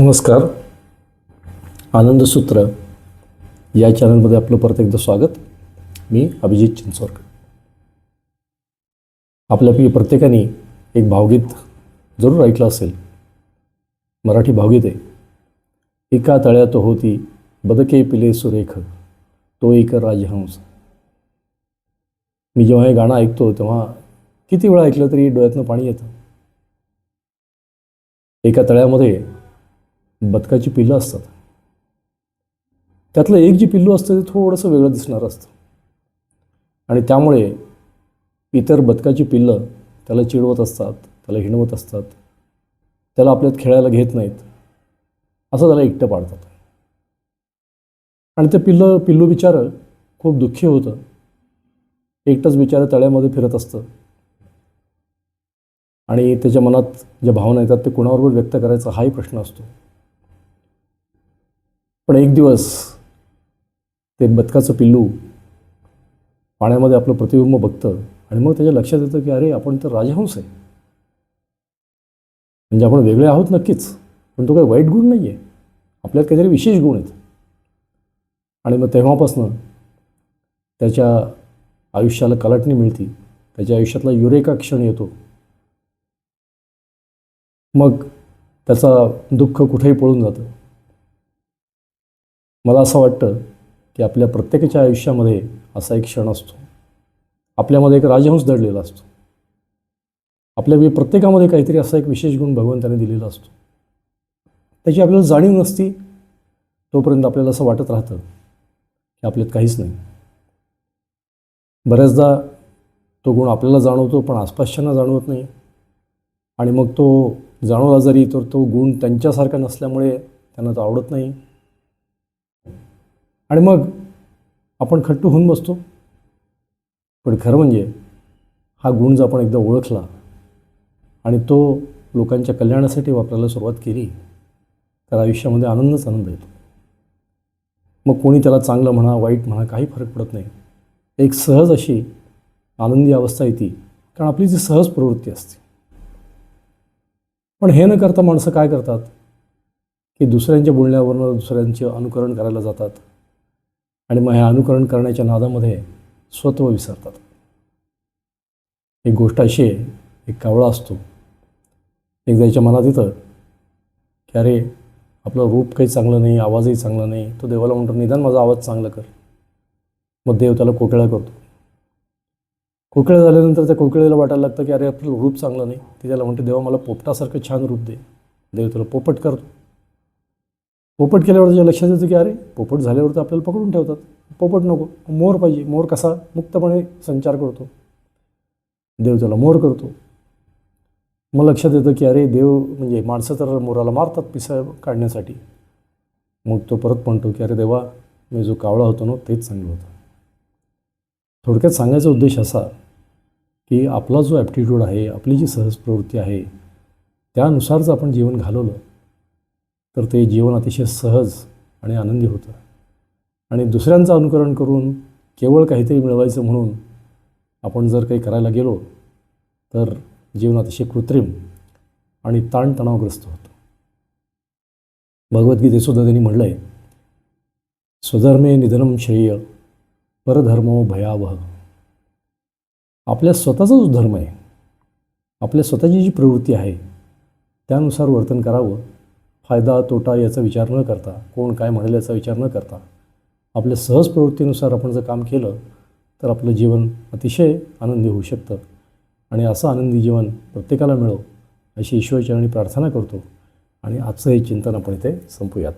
नमस्कार. आनंदसूत्र या चॅनलमध्ये आपलं परत एकदा स्वागत. मी अभिजित चिंचोरकर. आपल्यापैकी प्रत्येकाने एक भावगीत जरूर ऐकलं असेल. मराठी भावगीत आहे. एका तळ्यात होती बदके पिले सुरेख तो एक राजहंस. मी जेव्हा हे गाणं ऐकतो तेव्हा किती वेळा ऐकलं तरी डोळ्यातनं पाणी येतं. एका तळ्यामध्ये बदकाची पिल्लं असतात. त्यातलं एक जी पिल्लू असतं ते थोडंसं वेगळं दिसणार असतं. आणि त्यामुळे इतर बदकाची पिल्लं त्याला चिडवत असतात त्याला हिणवत असतात त्याला आपल्यात खेळायला घेत नाहीत असं त्याला एकटं पाडतात. आणि ते पिल्लं पिल्लू बिचारं खूप दुःखी होतं. एकटंच बिचारं तळ्यामध्ये फिरत असतं. आणि त्याच्या मनात ज्या भावना येतात ते कुणाबरोबर व्यक्त करायचा हाही प्रश्न असतो. पण एक दिवस ते बदकाचं पिल्लू पाण्यामध्ये आपलं प्रतिबिंब बघतं आणि मग त्याच्या लक्षात येतं की अरे आपण तर राजहंस आहे. म्हणजे आपण वेगळे आहोत नक्कीच पण तो काही वाईट गुण नाही आहे आपल्यात काहीतरी विशेष गुण आहेत. आणि मग तेव्हापासनं त्याच्या आयुष्याला कलाटणी मिळती. त्याच्या आयुष्यातला युरेका क्षण येतो. मग त्याचा दुःख कुठेही पळून जातं. मला असं वाटतं की आपल्या प्रत्येकाच्या आयुष्यामध्ये असा एक क्षण असतो. आपल्यामध्ये एक राजहंस दडलेला असतो. आपल्या प्रत्येकामध्ये काहीतरी असा एक विशेष गुण भगवंताने दिलेला असतो. त्याची आपल्याला जाणीव नसती तोपर्यंत आपल्याला असं वाटत राहतं की आपल्यात काहीच नाही. बऱ्याचदा तो गुण आपल्याला जाणवतो पण आसपासच्यांना जाणवत नाही. आणि मग तो जाणवला जरी तर तो गुण त्यांच्यासारखा नसल्यामुळे त्यांना तो आवडत नाही. आणि मग आपण खट्टू होऊन बसतो. पण खरं म्हणजे हा गुण जर आपण एकदा ओळखला आणि तो लोकांच्या कल्याणासाठी वापरायला सुरुवात केली तर आयुष्यामध्ये आनंदच आनंद येतो. मग कोणी त्याला चांगलं म्हणा वाईट म्हणा काही फरक पडत नाही. एक सहज अशी आनंदी अवस्था येते कारण आपली जी सहज प्रवृत्ती असते. पण हे न करता माणसं काय करतात? की दुसऱ्यांच्या बोलण्यावरनं दुसऱ्यांचे अनुकरण करायला जातात. आणि मग हे अनुकरण करण्याच्या नादामध्ये स्वत्व विसरतात. एक गोष्ट अशी आहे एक कावळा असतो. एकदा याच्या मनात येतं की अरे आपलं रूप काही चांगलं नाही आवाजही चांगला नाही तो देवाला म्हणतो निदान माझा आवाज चांगला कर. मग देव त्याला कोकिळा करतो. कोकिळा झाल्यानंतर त्या कोकिळेला वाटायला लागतं की अरे आपलं रूप चांगलं नाही. ते त्याला म्हणते देवा मला पोपटासारखं छान रूप दे. देव त्याला पोपट करतो. पोपट केल्यावर त्याच्या लक्षात येतं की अरे पोपट झाल्यावर तर आपल्याला पकडून ठेवतात. पोपट नको मोर पाहिजे. मोर कसा? मुक्तपणे संचार करतो. देव त्याला मोर करतो. मग लक्षात येतं की अरे देव म्हणजे माणसं तर मोराला मारतात पिसा काढण्यासाठी. मग तो परत म्हणतो की अरे देवा मी जो कावळा होतो ना तेच चांगलं होतं. थोडक्यात सांगायचा उद्देश असा की आपला जो ॲप्टिट्यूड आहे आपली जी सहज प्रवृत्ती आहे त्यानुसारच आपण जीवन घालवलं. तर ते जीवन अतिशय सहज आणि आनंदी होतं. आणि दुसऱ्यांचं अनुकरण करून केवळ काहीतरी मिळवायचं म्हणून आपण जर काही करायला गेलो तर जीवन अतिशय कृत्रिम आणि ताणतणावग्रस्त होतं. भगवद्गीतेसुद्धा त्यांनी म्हटलं आहे स्वधर्मे निधनम श्रेय परधर्मो भयावह. आपल्या स्वतःचा जो धर्म आहे आपल्या स्वतःची जी प्रवृत्ती आहे त्यानुसार वर्तन करावं फायदा तोटा याचा विचार न करता कोण काय म्हणेल याचा विचार न करता आपल्या सहज प्रवृत्तीनुसार आपण जर काम केलं तर आपलं जीवन अतिशय आनंदी होऊ शकतं. आणि असं आनंदी जीवन प्रत्येकाला मिळो अशी ईश्वरचरणी प्रार्थना करतो. आणि आजचं हे चिंतन आपण इथे संपूयात.